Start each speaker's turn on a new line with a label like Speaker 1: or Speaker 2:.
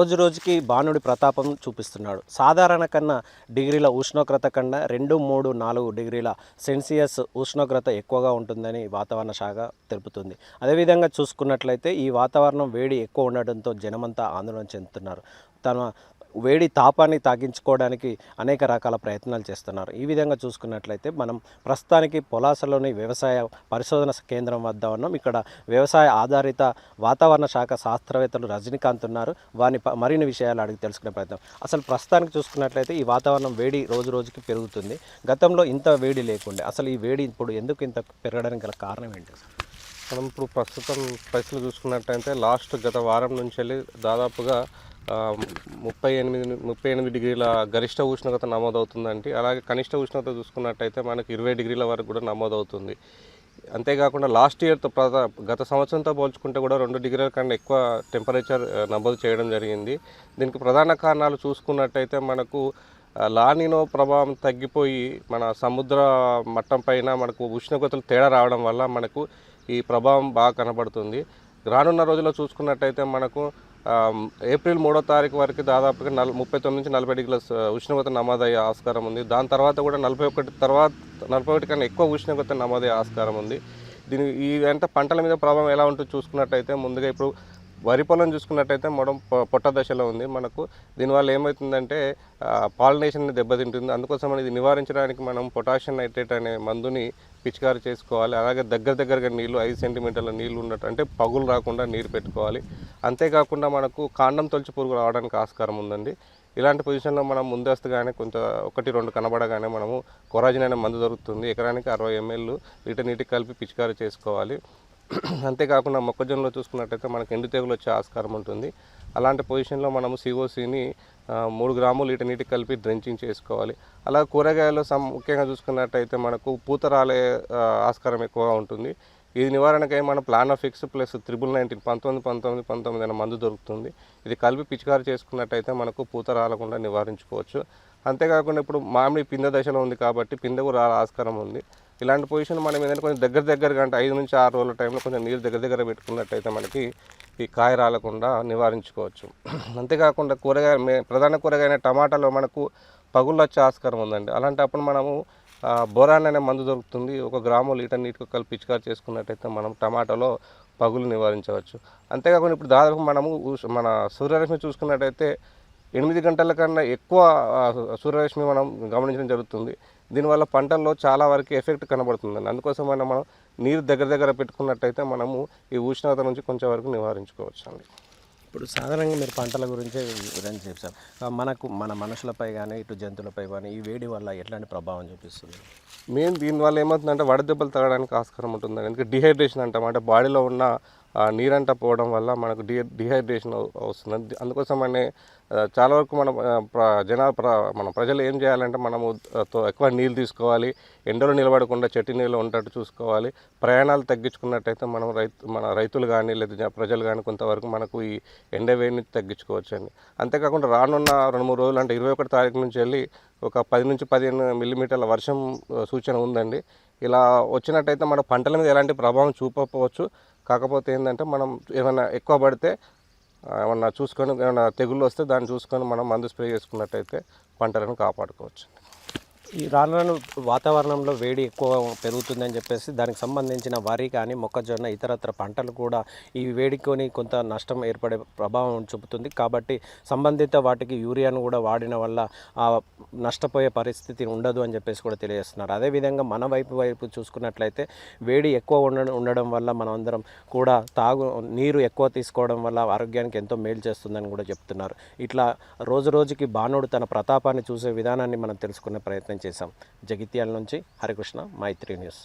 Speaker 1: రోజు రోజుకి బాణుడి ప్రతాపం చూపిస్తున్నాడు. సాధారణ కన్నా డిగ్రీల ఉష్ణోగ్రత కన్నా రెండు మూడు నాలుగు డిగ్రీల సెల్సియస్ ఉష్ణోగ్రత ఎక్కువగా ఉంటుందని వాతావరణ శాఖ తెలుపుతుంది. అదేవిధంగా చూసుకున్నట్లయితే ఈ వాతావరణం వేడి ఎక్కువ ఉండడంతో జనమంతా ఆందోళన చెందుతున్నారు. తన వేడి తాపాన్ని తాగించుకోవడానికి అనేక రకాల ప్రయత్నాలు చేస్తున్నారు. ఈ విధంగా చూసుకున్నట్లయితే మనం ప్రస్తుతానికి పొలాసలోని వ్యవసాయ పరిశోధన కేంద్రం వద్ద ఉన్నాం. ఇక్కడ వ్యవసాయ ఆధారిత వాతావరణ శాఖ శాస్త్రవేత్తలు రజనీకాంత్ ఉన్నారు. వారిని మరిన్ని విషయాలు అడిగి తెలుసుకునే ప్రయత్నం. అసలు ప్రస్తుతానికి చూసుకున్నట్లయితే ఈ వాతావరణం వేడి రోజు రోజుకి పెరుగుతుంది. గతంలో ఇంత వేడి లేకుండే అసలు ఈ వేడి ఇప్పుడు ఎందుకు ఇంత పెరగడానికి గల కారణం ఏంటి
Speaker 2: మనం ఇప్పుడు ప్రస్తుతం పరిస్థితులు చూసుకున్నట్టయితే లాస్ట్ గత వారం నుంచి వెళ్ళి దాదాపుగా ముప్పై ఎనిమిది ముప్పై ఎనిమిది డిగ్రీల గరిష్ట ఉష్ణోగ్రత నమోదవుతుందండి అలాగే కనిష్ట ఉష్ణోగ్రత చూసుకున్నట్టయితే మనకి ఇరవై డిగ్రీల వరకు కూడా నమోదవుతుంది. అంతేకాకుండా లాస్ట్ ఇయర్తో ప్రధా గత సంవత్సరంతో పోల్చుకుంటే కూడా రెండు డిగ్రీల కన్నా ఎక్కువ టెంపరేచర్ నమోదు చేయడం జరిగింది. దీనికి ప్రధాన కారణాలు చూసుకున్నట్టయితే మనకు లానినో ప్రభావం తగ్గిపోయి మన సముద్ర మట్టం పైన మనకు ఉష్ణోగ్రతలు తేడా రావడం వల్ల మనకు ఈ ప్రభావం బాగా కనబడుతుంది. రానున్న రోజుల్లో చూసుకున్నట్టయితే మనకు ఏప్రిల్ మూడో తారీఖు వరకు దాదాపుగా నల్ ముప్పై తొమ్మిది నుంచి నలభై డిగ్రీల ఉష్ణోగ్రత నమోదయ్యే ఆస్కారం ఉంది. దాని తర్వాత కూడా నలభై ఒకటి తర్వాత నలభై ఒకటి కన్నా ఎక్కువ ఉష్ణోగ్రత నమోదయ్యే ఆస్కారం ఉంది. దీని ఈ వెంట పంటల మీద ప్రభావం ఎలా ఉంటుందో చూసుకున్నట్టయితే ముందుగా ఇప్పుడు వరి పొలం చూసుకున్నట్టయితే మొడం పొట్ట దశలో ఉంది. మనకు దీనివల్ల ఏమవుతుందంటే పాలినేషన్ దెబ్బతింటుంది. అందుకోసం ఇది నివారించడానికి మనం పొటాషియం నైట్రేట్ అనే మందుని పిచికారి చేసుకోవాలి. అలాగే దగ్గర దగ్గరగా నీళ్ళు ఐదు సెంటీమీటర్ల నీళ్ళు ఉన్నట్టు అంటే పగులు రాకుండా నీరు పెట్టుకోవాలి. అంతేకాకుండా మనకు కాండం తొలిచి పురుగు రావడానికి ఆస్కారం ఉందండి. ఇలాంటి పొజిషన్లో మనం ముందస్తుగానే కొంత ఒకటి రెండు కనబడగానే మనము కొరాజిన్ అనే మందు దొరుకుతుంది. ఎకరానికి అరవై ఎంఎల్ లీటర్ నీటికి కలిపి పిచికారి చేసుకోవాలి. అంతేకాకుండా మొక్కజొన్నలో చూసుకున్నట్టయితే మనకు ఎండు తెగులు వచ్చే ఆస్కారం ఉంటుంది. అలాంటి పొజిషన్లో మనము సిఓసిని మూడు గ్రాములు లీటర్ నీటికి కలిపి డ్రెంచింగ్ చేసుకోవాలి. అలా కూరగాయలు సమ్ ముఖ్యంగా చూసుకున్నట్టయితే మనకు పూత రాలే ఆస్కారం ఎక్కువగా ఉంటుంది. ఇది నివారణకై మన plan of fix plus triple nineteen పంతొమ్మిది పంతొమ్మిది పంతొమ్మిది అనే మందు దొరుకుతుంది. ఇది కలిపి పిచికారి చేసుకున్నట్టయితే మనకు పూత రాలకుండా నివారించుకోవచ్చు. అంతేకాకుండా ఇప్పుడు మామిడి పిందె దశలో ఉంది కాబట్టి పిందె రాల రాలే ఆస్కారం ఉంది. ఇలాంటి పొజిషన్ మనం ఏదైనా కొంచెం దగ్గర దగ్గరగా అంటే ఐదు నుంచి ఆరు రోజుల టైంలో కొంచెం నీరు దగ్గర దగ్గర పెట్టుకున్నట్టయితే మనకి ఈ కాయ రాలకుండా నివారించుకోవచ్చు. అంతేకాకుండా కూరగాయ ప్రధాన కూరగాయ టమాటాలో మనకు పగుళ్ళు వచ్చే ఆస్కారం ఉందండి. అలాంటప్పుడు మనము బొరాన్ అనే మందు దొరుకుతుంది. ఒక గ్రాము లీటర్ నీటికి కలిపి పిచికారి చేసుకున్నట్టయితే మనం టమాటాలో పగులు నివారించవచ్చు. అంతేకాకుండా ఇప్పుడు దాదాపు మనము మన సూర్యరశ్మి చూసుకున్నట్టయితే ఎనిమిది గంటల కన్నా ఎక్కువ సూర్యరశ్మి మనం గమనించడం జరుగుతుంది. దీనివల్ల పంటల్లో చాలా వరకు ఎఫెక్ట్ కనబడుతుందండి. అందుకోసం మనం మనం నీరు దగ్గర దగ్గర పెట్టుకున్నట్టయితే మనము ఈ ఉష్ణోగ్రత నుంచి కొంచెం వరకు నివారించుకోవచ్చు అండి
Speaker 1: ఇప్పుడు సాధారణంగా మీరు పంటల గురించే వివరణ చెప్పారు. మనకు మన మనుషులపై కానీ ఇటు జంతువులపై కానీ ఈ వేడి వల్ల ఎట్లాంటి ప్రభావం చూపిస్తుంది?
Speaker 2: మెయిన్ దీనివల్ల ఏమవుతుందంటే వడదెబ్బలు తగ్గడానికి ఆస్కారం ఉంటుందండి. ఎందుకంటే డిహైడ్రేషన్ అంటాం. అంటే బాడీలో ఉన్న ఆ, పోవడం వల్ల మనకు డి డిహైడ్రేషన్ వస్తుంది అందుకోసమనే అనే చాలా వరకు మనం జనా ప్ర ప్ర మన ప్రజలు ఏం చేయాలంటే మనము తో- ఎక్కువ నీళ్ళు తీసుకోవాలి. ఎండలో నిలబడకుండా చెట్టు నీళ్ళు ఉండేటట్టు చూసుకోవాలి. ప్రయాణాలు తగ్గించుకున్నట్టయితే మనం రైతు మన రైతులు కానీ లేదా ప్రజలు కానీ కొంతవరకు మనకు ఈ ఎండ వేడి తగ్గించుకోవచ్చు అండి అంతేకాకుండా రానున్న రెండు మూడు రోజులు అంటే ఇరవై ఒకటి తారీఖు నుంచి వెళ్ళి ఒక పది నుంచి పదిహేను మిల్లీమీటర్ల వర్షం సూచన ఉందండి. ఇలా వచ్చినట్టయితే మన పంటల మీద ఎలాంటి ప్రభావం చూపకపోవచ్చు. కాకపోతే ఏంటంటే మనం ఏమైనా ఎక్కువ పడితే ఏమన్నా చూసుకొని ఏమైనా తెగుళ్ళు వస్తే దాన్ని చూసుకొని మనం మందు స్ప్రే చేసుకున్నట్టయితే పంటలను కాపాడుకోవచ్చు
Speaker 1: ఈ రాను రాను వాతావరణంలో వేడి ఎక్కువ పెరుగుతుందని చెప్పేసి దానికి సంబంధించిన వరి కానీ మొక్కజొన్న ఇతరత్ర పంటలు కూడా ఈ వేడికొని కొంత నష్టం ఏర్పడే ప్రభావం చూపుతుంది. కాబట్టి సంబంధిత వాటికి యూరియాను కూడా వాడిన వల్ల ఆ నష్టపోయే పరిస్థితి ఉండదు అని చెప్పేసి కూడా తెలియజేస్తున్నారు. అదేవిధంగా మన వైపు వైపు చూసుకున్నట్లయితే వేడి ఎక్కువ ఉండడం ఉండడం వల్ల మనం అందరం కూడా తాగు నీరు ఎక్కువ తీసుకోవడం వల్ల ఆరోగ్యానికి ఎంతో మేలు చేస్తుందని కూడా చెప్తున్నారు. ఇట్లా రోజు రోజుకి బాణుడు తన ప్రతాపాన్ని చూసే విధానాన్ని మనం తెలుసుకునే ప్రయత్నం చేశాం. జగిత్యాల నుంచి హరికృష్ణ మైత్రి న్యూస్.